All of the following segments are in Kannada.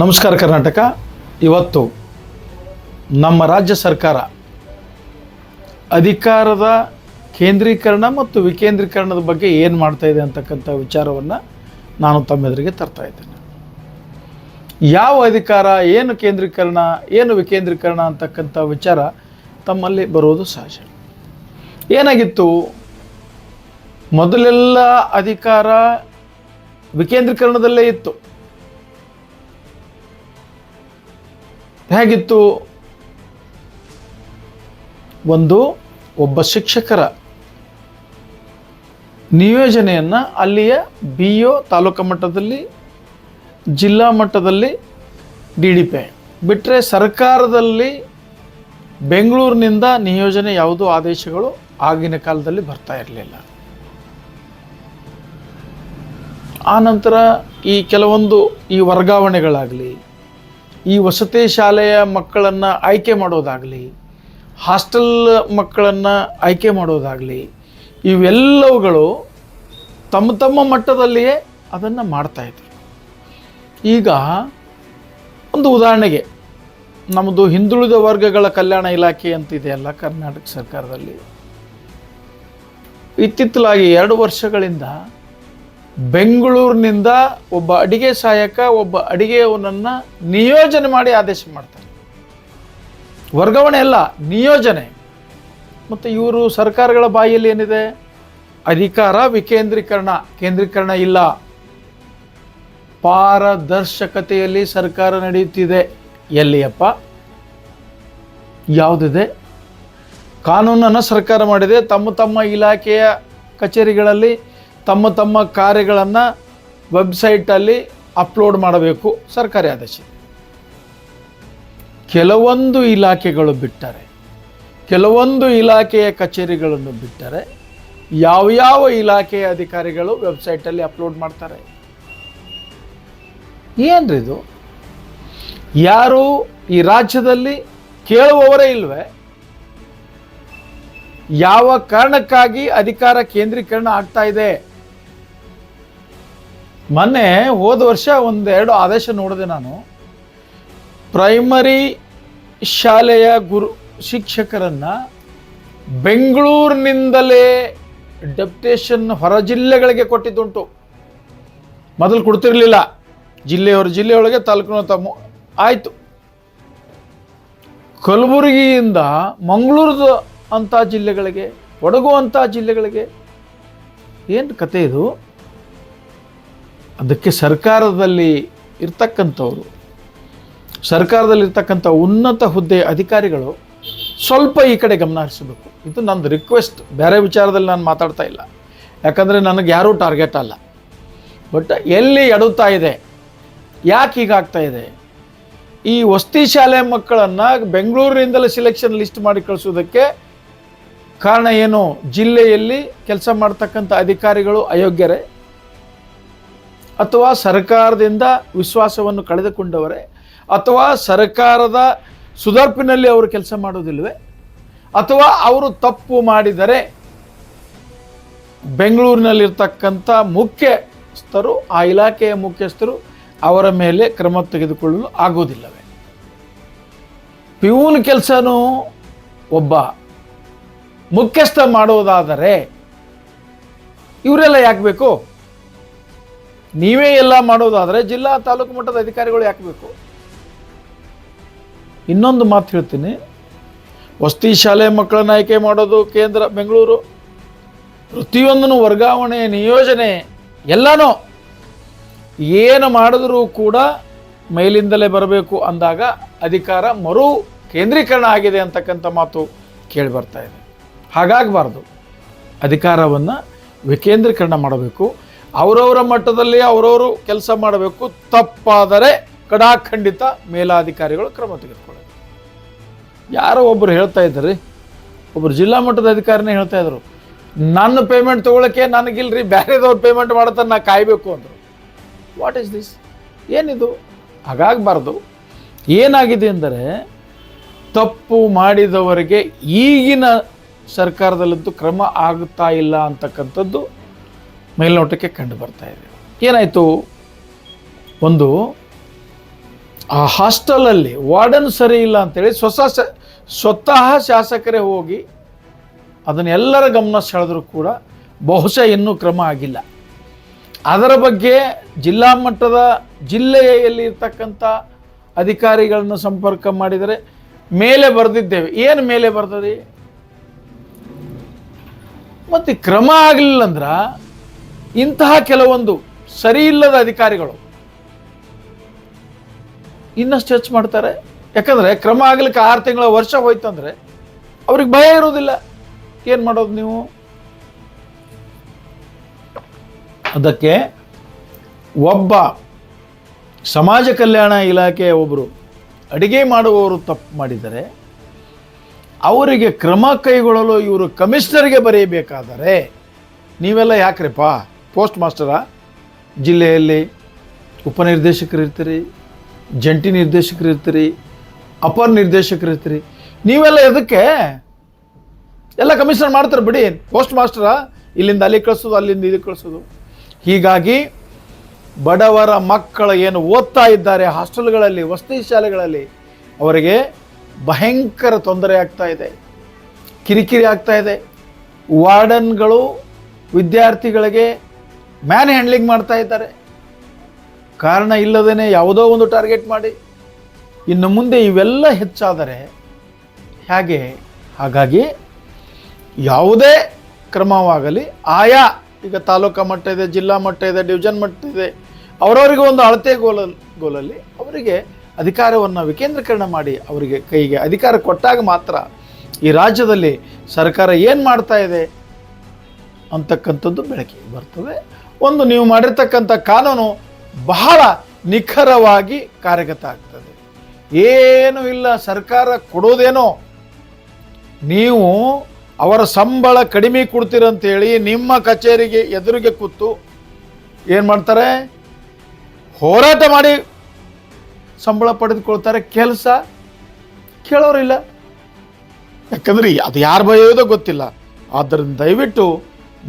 ನಮಸ್ಕಾರ ಕರ್ನಾಟಕ. ಇವತ್ತು ನಮ್ಮ ರಾಜ್ಯ ಸರ್ಕಾರ ಅಧಿಕಾರದ ಕೇಂದ್ರೀಕರಣ ಮತ್ತು ವಿಕೇಂದ್ರೀಕರಣದ ಬಗ್ಗೆ ಏನು ಮಾಡ್ತಾ ಇದೆ ಅಂತಕ್ಕಂಥ ವಿಚಾರವನ್ನು ನಾನು ತಮ್ಮೆದುರಿಗೆ ತರ್ತಾ ಇದ್ದೇನೆ. ಯಾವ ಅಧಿಕಾರ, ಏನು ಕೇಂದ್ರೀಕರಣ, ಏನು ವಿಕೇಂದ್ರೀಕರಣ ಅಂತಕ್ಕಂಥ ವಿಚಾರ ತಮ್ಮಲ್ಲಿ ಬರುವುದು ಸಹಜ. ಏನಾಗಿತ್ತು? ಮೊದಲೆಲ್ಲ ಅಧಿಕಾರ ವಿಕೇಂದ್ರೀಕರಣದಲ್ಲೇ ಇತ್ತು. ಹೇಗಿತ್ತು? ಒಂದು, ಒಬ್ಬ ಶಿಕ್ಷಕರ ನಿಯೋಜನೆಯನ್ನು ಅಲ್ಲಿಯ ಬಿ ಒ ತಾಲೂಕು ಮಟ್ಟದಲ್ಲಿ, ಜಿಲ್ಲಾ ಮಟ್ಟದಲ್ಲಿ ಡಿ ಡಿ ಪಿ ಬಿಟ್ಟರೆ ಸರ್ಕಾರದಲ್ಲಿ ಬೆಂಗಳೂರಿನಿಂದ ನಿಯೋಜನೆ ಯಾವುದೋ ಆದೇಶಗಳು ಆಗಿನ ಕಾಲದಲ್ಲಿ ಬರ್ತಾ ಇರಲಿಲ್ಲ. ಆನಂತರ ಈ ಕೆಲವೊಂದು ಈ ವರ್ಗಾವಣೆಗಳಾಗಲಿ ಈ ವಸತಿ ಶಾಲೆಯ ಮಕ್ಕಳನ್ನು ಆಯ್ಕೆ ಮಾಡೋದಾಗಲಿ, ಹಾಸ್ಟೆಲ್ ಮಕ್ಕಳನ್ನು ಆಯ್ಕೆ ಮಾಡೋದಾಗಲಿ, ಇವೆಲ್ಲವುಗಳು ತಮ್ಮ ತಮ್ಮ ಮಟ್ಟದಲ್ಲಿಯೇ ಅದನ್ನು ಮಾಡ್ತಾಯಿದ್ರು ಈಗ ಒಂದು ಉದಾಹರಣೆಗೆ ನಮ್ಮದು ಹಿಂದುಳಿದ ವರ್ಗಗಳ ಕಲ್ಯಾಣ ಇಲಾಖೆ ಅಂತಿದೆಯಲ್ಲ ಕರ್ನಾಟಕ ಸರ್ಕಾರದಲ್ಲಿ. ಇತ್ತಿತ್ತಲಾಗಿ ಎರಡು ವರ್ಷಗಳಿಂದ ಬೆಂಗಳೂರಿನಿಂದ ಒಬ್ಬ ಅಡಿಗೆ ಸಹಾಯಕ, ಒಬ್ಬ ಅಡಿಗೆಯವನನ್ನು ನಿಯೋಜನೆ ಮಾಡಿ ಆದೇಶ ಮಾಡ್ತಾರೆ. ವರ್ಗಾವಣೆ ಅಲ್ಲ, ನಿಯೋಜನೆ. ಮತ್ತು ಇವರು ಸರ್ಕಾರಗಳ ಬಾಯಲ್ಲಿ ಏನಿದೆ? ಅಧಿಕಾರ, ವಿಕೇಂದ್ರೀಕರಣ. ಕೇಂದ್ರೀಕರಣ ಇಲ್ಲ. ಪಾರದರ್ಶಕತೆಯಲ್ಲಿ ಸರ್ಕಾರ ನಡೆಯುತ್ತಿದೆ. ಎಲ್ಲಿಯಪ್ಪ? ಯಾವುದಿದೆ? ಕಾನೂನನ್ನು ಸರ್ಕಾರ ಮಾಡಿದೆ. ತಮ್ಮ ತಮ್ಮ ಇಲಾಖೆಯ ಕಚೇರಿಗಳಲ್ಲಿ ತಮ್ಮ ತಮ್ಮ ಕಾರ್ಯಗಳನ್ನು ವೆಬ್ಸೈಟಲ್ಲಿ ಅಪ್ಲೋಡ್ ಮಾಡಬೇಕು ಸರ್ಕಾರಿ ಆದೇಶ. ಕೆಲವೊಂದು ಇಲಾಖೆಗಳು ಬಿಟ್ಟರೆ, ಕೆಲವೊಂದು ಇಲಾಖೆಯ ಕಚೇರಿಗಳನ್ನು ಬಿಟ್ಟರೆ ಯಾವ್ಯಾವ ಇಲಾಖೆಯ ಅಧಿಕಾರಿಗಳು ವೆಬ್ಸೈಟಲ್ಲಿ ಅಪ್ಲೋಡ್ ಮಾಡ್ತಾರೆ? ಏನ್ರಿ ಇದು? ಯಾರು ಈ ರಾಜ್ಯದಲ್ಲಿ ಕೇಳುವವರೇ ಇಲ್ವೇ? ಯಾವ ಕಾರಣಕ್ಕಾಗಿ ಅಧಿಕಾರ ಕೇಂದ್ರೀಕರಣ ಆಗ್ತಾ ಇದೆ? ಮೊನ್ನೆ ಹೋದ ವರ್ಷ ಒಂದೆರಡು ಆದೇಶ ನೋಡಿದೆ ನಾನು. ಪ್ರೈಮರಿ ಶಾಲೆಯ ಗುರು ಶಿಕ್ಷಕರನ್ನು ಬೆಂಗಳೂರಿನಿಂದಲೇ ಡೆಪ್ಟೇಷನ್ ಹೊರ ಜಿಲ್ಲೆಗಳಿಗೆ ಕೊಟ್ಟಿದ್ದುಂಟು. ಮೊದಲು ಕೊಡ್ತಿರ್ಲಿಲ್ಲ. ಜಿಲ್ಲೆಯವರು ಜಿಲ್ಲೆಯೊಳಗೆ ತಾಲೂಕಿನ ತಮ್ಮ ಆಯಿತು. ಕಲಬುರಗಿಯಿಂದ ಮಂಗಳೂರದ ಅಂಥ ಜಿಲ್ಲೆಗಳಿಗೆ, ಕೊಡಗು ಜಿಲ್ಲೆಗಳಿಗೆ ಏನು ಕತೆ ಇದು? ಅದಕ್ಕೆ ಸರ್ಕಾರದಲ್ಲಿ ಇರ್ತಕ್ಕಂಥವ್ರು, ಸರ್ಕಾರದಲ್ಲಿರ್ತಕ್ಕಂಥ ಉನ್ನತ ಹುದ್ದೆ ಅಧಿಕಾರಿಗಳು ಸ್ವಲ್ಪ ಈ ಕಡೆ ಗಮನ ಹರಿಸಬೇಕು. ಇದು ನಂದು ರಿಕ್ವೆಸ್ಟ್ ಬೇರೆ ವಿಚಾರದಲ್ಲಿ ನಾನು ಮಾತಾಡ್ತಾ ಇಲ್ಲ. ಯಾಕಂದರೆ ನನಗೆ ಯಾರೂ ಟಾರ್ಗೆಟ್ ಅಲ್ಲ. ಬಟ್ ಎಲ್ಲಿ ಎಡುತ್ತಾ ಇದೆ? ಯಾಕೆ ಹೀಗಾಗ್ತಾ ಇದೆ? ಈ ವಸ್ತಿ ಶಾಲೆ ಮಕ್ಕಳನ್ನು ಬೆಂಗಳೂರಿನಿಂದಲೇ ಸಿಲೆಕ್ಷನ್ ಲಿಸ್ಟ್ ಮಾಡಿ ಕಳಿಸೋದಕ್ಕೆ ಕಾರಣ ಏನು? ಜಿಲ್ಲೆಯಲ್ಲಿ ಕೆಲಸ ಮಾಡ್ತಕ್ಕಂಥ ಅಧಿಕಾರಿಗಳು ಅಯೋಗ್ಯರೇ? ಅಥವಾ ಸರ್ಕಾರದಿಂದ ವಿಶ್ವಾಸವನ್ನು ಕಳೆದುಕೊಂಡವರೇ, ಅಥವಾ ಸರ್ಕಾರದ ಸುದರ್ಪಿನಲ್ಲಿ ಅವರು ಕೆಲಸ ಮಾಡೋದಿಲ್ವೇ ಅಥವಾ ಅವರು ತಪ್ಪು ಮಾಡಿದರೆ ಬೆಂಗಳೂರಿನಲ್ಲಿರ್ತಕ್ಕಂಥ ಮುಖ್ಯಸ್ಥರು, ಆ ಇಲಾಖೆಯ ಮುಖ್ಯಸ್ಥರು ಅವರ ಮೇಲೆ ಕ್ರಮ ತೆಗೆದುಕೊಳ್ಳಲು ಆಗೋದಿಲ್ಲವೇ ಪ್ಯೂನ್ ಕೆಲಸನೂ ಒಬ್ಬ ಮುಖ್ಯಸ್ಥ ಮಾಡೋದಾದರೆ ಇವರೆಲ್ಲ ಯಾಕೆ ಬೇಕು? ನೀವೇ ಎಲ್ಲ ಮಾಡೋದಾದರೆ ಜಿಲ್ಲಾ ತಾಲೂಕು ಮಟ್ಟದ ಅಧಿಕಾರಿಗಳು ಯಾಕೆ ಬೇಕು? ಇನ್ನೊಂದು ಮಾತು ಹೇಳ್ತೀನಿ. ವಸತಿ ಶಾಲೆ ಮಕ್ಕಳನ್ನ ಆಯ್ಕೆ ಮಾಡೋದು ಕೇಂದ್ರ ಬೆಂಗಳೂರು. ಪ್ರತಿಯೊಂದನ್ನು ವರ್ಗಾವಣೆ, ನಿಯೋಜನೆ, ಎಲ್ಲನೂ ಏನು ಮಾಡಿದ್ರೂ ಕೂಡ ಮೇಲಿಂದಲೇ ಬರಬೇಕು ಅಂದಾಗ ಅಧಿಕಾರ ಮರು ಕೇಂದ್ರೀಕರಣ ಆಗಿದೆ ಅಂತಕ್ಕಂಥ ಮಾತು ಕೇಳಿ ಬರ್ತಾ ಇದೆ. ಹಾಗಾಗಬಾರ್ದು. ಅಧಿಕಾರವನ್ನು ವಿಕೇಂದ್ರೀಕರಣ ಮಾಡಬೇಕು. ಅವರವರ ಮಟ್ಟದಲ್ಲಿ ಅವರವರು ಕೆಲಸ ಮಾಡಬೇಕು. ತಪ್ಪಾದರೆ ಕಡಾಖಂಡಿತ ಮೇಲಾಧಿಕಾರಿಗಳು ಕ್ರಮ ತೆಗೆದುಕೊಳ್ಳಬೇಕು. ಯಾರೋ ಒಬ್ಬರು ಹೇಳ್ತಾ ಇದ್ದಾರೆ. ಒಬ್ಬರು ಜಿಲ್ಲಾ ಮಟ್ಟದ ಅಧಿಕಾರಿನೇ ಹೇಳ್ತಾ ಇದ್ರು. ನನ್ನ ಪೇಮೆಂಟ್ ತೊಗೊಳಕ್ಕೆ ನನಗಿಲ್ರಿ ಬೇರೆದವ್ರು ಪೇಮೆಂಟ್ ಮಾಡತ್ತ ನಾ ಕಾಯಬೇಕು ಅಂದರು. ವಾಟ್ ಈಸ್ ದಿಸ್ ಏನಿದು? ಹಾಗಾಗಬಾರ್ದು. ಏನಾಗಿದೆ ಅಂದರೆ, ತಪ್ಪು ಮಾಡಿದವರಿಗೆ ಈಗಿನ ಸರ್ಕಾರದಲ್ಲಂತೂ ಕ್ರಮ ಆಗ್ತಾ ಇಲ್ಲ ಅಂತಕ್ಕಂಥದ್ದು ಮೇಲ್ನೋಟಕ್ಕೆ ಕಂಡು ಬರ್ತಾ ಇದೆ. ಏನಾಯಿತು? ಒಂದು, ಆ ಹಾಸ್ಟೆಲಲ್ಲಿ ವಾರ್ಡನ್ ಸರಿ ಇಲ್ಲ ಅಂತೇಳಿ ಸ್ವಸ, ಸ್ವತಃ ಶಾಸಕರೇ ಹೋಗಿ ಅದನ್ನೆಲ್ಲರ ಗಮನ ಸೆಳೆದರೂ ಕೂಡ ಬಹುಶಃ ಇನ್ನೂ ಕ್ರಮ ಆಗಿಲ್ಲ. ಅದರ ಬಗ್ಗೆ ಜಿಲ್ಲಾ ಮಟ್ಟದ ಜಿಲ್ಲೆಯಲ್ಲಿ ಇರ್ತಕ್ಕಂಥ ಅಧಿಕಾರಿಗಳನ್ನು ಸಂಪರ್ಕ ಮಾಡಿದರೆ ಮೇಲೆ ಬರೆದಿದ್ದೇವೆ. ಏನು ಮೇಲೆ ಬರ್ತದೆ? ಮತ್ತು ಕ್ರಮ ಆಗಲಿಲ್ಲ ಅಂದ್ರೆ ಇಂತಹ ಕೆಲವೊಂದು ಸರಿಯಿಲ್ಲದ ಅಧಿಕಾರಿಗಳು ಇನ್ನಷ್ಟು ಹೆಚ್ಚು ಮಾಡ್ತಾರೆ. ಯಾಕಂದರೆ ಕ್ರಮ ಆಗ್ಲಿಕ್ಕೆ ಆರು ತಿಂಗಳ ವರ್ಷ ಹೋಯ್ತಂದ್ರೆ ಅವ್ರಿಗೆ ಭಯ ಇರೋದಿಲ್ಲ ಏನು ಮಾಡೋದು ನೀವು? ಅದಕ್ಕೆ ಒಬ್ಬ ಸಮಾಜ ಕಲ್ಯಾಣ ಇಲಾಖೆಯ ಒಬ್ಬರು ಅಡಿಗೆ ಮಾಡುವವರು ತಪ್ಪು ಮಾಡಿದರೆ, ಅವರಿಗೆ ಕ್ರಮ ಕೈಗೊಳ್ಳಲು ಇವರು ಕಮಿಷನರ್ಗೆ ಬರೆಯಬೇಕಾದರೆ ನೀವೆಲ್ಲ ಯಾಕ್ರಿಪ್ಪ? ಪೋಸ್ಟ್ ಮಾಸ್ಟರ ಜಿಲ್ಲೆಯಲ್ಲಿ ಉಪನಿರ್ದೇಶಕರು ಇರ್ತೀರಿ ಜಂಟಿ ನಿರ್ದೇಶಕರು ಇರ್ತೀರಿ ಅಪರ್ ನಿರ್ದೇಶಕರು ಇರ್ತೀರಿ ನೀವೆಲ್ಲ ಎದಕ್ಕೆ ಎಲ್ಲ ಕಮಿಷನರ್ ಮಾಡ್ತಾರೆ ಬಿಡಿ. ಪೋಸ್ಟ್ ಮಾಸ್ಟರ ಇಲ್ಲಿಂದ ಅಲ್ಲಿ ಕಳಿಸೋದು, ಅಲ್ಲಿಂದ ಇಲ್ಲಿ ಕಳಿಸೋದು. ಹೀಗಾಗಿ ಬಡವರ ಮಕ್ಕಳು ಏನು ಓದ್ತಾ ಇದ್ದಾರೆ ಹಾಸ್ಟೆಲ್ಗಳಲ್ಲಿ, ವಸತಿ ಶಾಲೆಗಳಲ್ಲಿ, ಅವರಿಗೆ ಭಯಂಕರ ತೊಂದರೆ ಆಗ್ತಾ ಇದೆ. ಕಿರಿಕಿರಿ ಆಗ್ತಾ ಇದೆ. ವಾರ್ಡನ್ಗಳು, ವಿದ್ಯಾರ್ಥಿಗಳಿಗೆ ಮ್ಯಾನ್ ಹ್ಯಾಂಡ್ಲಿಂಗ್ ಮಾಡ್ತಾ ಇದ್ದಾರೆ. ಕಾರಣ ಇಲ್ಲದೇ ಯಾವುದೋ ಒಂದು ಟಾರ್ಗೆಟ್ ಮಾಡಿ. ಇನ್ನು ಮುಂದೆ ಇವೆಲ್ಲ ಹೆಚ್ಚಾದರೆ ಹೇಗೆ? ಹಾಗಾಗಿ ಯಾವುದೇ ಕ್ರಮವಾಗಲಿ, ಆಯಾ ಈಗ ತಾಲೂಕು ಮಟ್ಟ ಇದೆ, ಜಿಲ್ಲಾ ಮಟ್ಟ ಇದೆ ಡಿವಿಷನ್ ಮಟ್ಟ ಇದೆ, ಅವರವರಿಗೆ ಒಂದು ಅಳತೆ ಗೋಲ, ಗೋಲಲ್ಲಿ ಅವರಿಗೆ ಅಧಿಕಾರವನ್ನು ವಿಕೇಂದ್ರೀಕರಣ ಮಾಡಿ ಅವರಿಗೆ ಕೈಗೆ ಅಧಿಕಾರ ಕೊಟ್ಟಾಗ ಮಾತ್ರ ಈ ರಾಜ್ಯದಲ್ಲಿ ಸರ್ಕಾರ ಏನು ಮಾಡ್ತಾ ಇದೆ ಅಂತಕ್ಕಂಥದ್ದು ಬೆಳಕಿಗೆ ಬರ್ತದೆ. ಒಂದು ನೀವು ಮಾಡಿರ್ತಕ್ಕಂಥ ಕಾನೂನು ಬಹಳ ನಿಖರವಾಗಿ ಕಾರ್ಯಗತ ಆಗ್ತದೆ ಏನೂ ಇಲ್ಲ, ಸರ್ಕಾರ ಕೊಡೋದೇನೋ. ನೀವು ಅವರ ಸಂಬಳ ಕಡಿಮೆ ಕೊಡ್ತೀರಂತೇಳಿ ನಿಮ್ಮ ಕಚೇರಿಗೆ ಎದುರಿಗೆ ಕೂತು ಏನು ಮಾಡ್ತಾರೆ? ಹೋರಾಟ ಮಾಡಿ ಸಂಬಳ ಪಡೆದುಕೊಳ್ತಾರೆ. ಕೆಲಸ ಕೇಳೋರಿಲ್ಲ ಯಾಕಂದ್ರೆ ಅದು ಯಾರು ಭಯೋದೋ ಗೊತ್ತಿಲ್ಲ. ಆದ್ದರಿಂದ ದಯವಿಟ್ಟು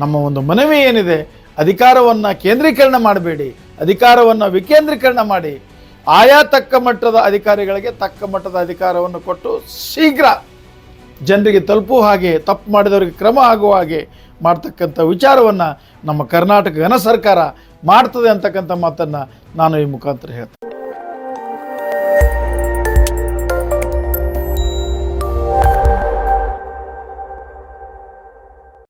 ನಮ್ಮ ಒಂದು ಮನವಿ ಏನಿದೆ ಅಧಿಕಾರವನ್ನು ಕೇಂದ್ರೀಕರಣ ಮಾಡಬೇಡಿ, ಅಧಿಕಾರವನ್ನು ವಿಕೇಂದ್ರೀಕರಣ ಮಾಡಿ, ಆಯಾ ತಕ್ಕ ಮಟ್ಟದ ಅಧಿಕಾರಿಗಳಿಗೆ ತಕ್ಕ ಮಟ್ಟದ ಅಧಿಕಾರವನ್ನು ಕೊಟ್ಟು ಶೀಘ್ರ ಜನರಿಗೆ ತಲುಪುವ ಹಾಗೆ, ತಪ್ಪು ಮಾಡಿದವರಿಗೆ ಕ್ರಮ ಆಗುವ ಹಾಗೆ ಮಾಡ್ತಕ್ಕಂಥ ವಿಚಾರವನ್ನು ನಮ್ಮ ಕರ್ನಾಟಕ ಘನ ಸರ್ಕಾರ ಮಾಡ್ತದೆ ಅಂತಕ್ಕಂಥ ಮಾತನ್ನು ನಾನು ಈ ಮುಖಾಂತರ ಹೇಳ್ತೇನೆ.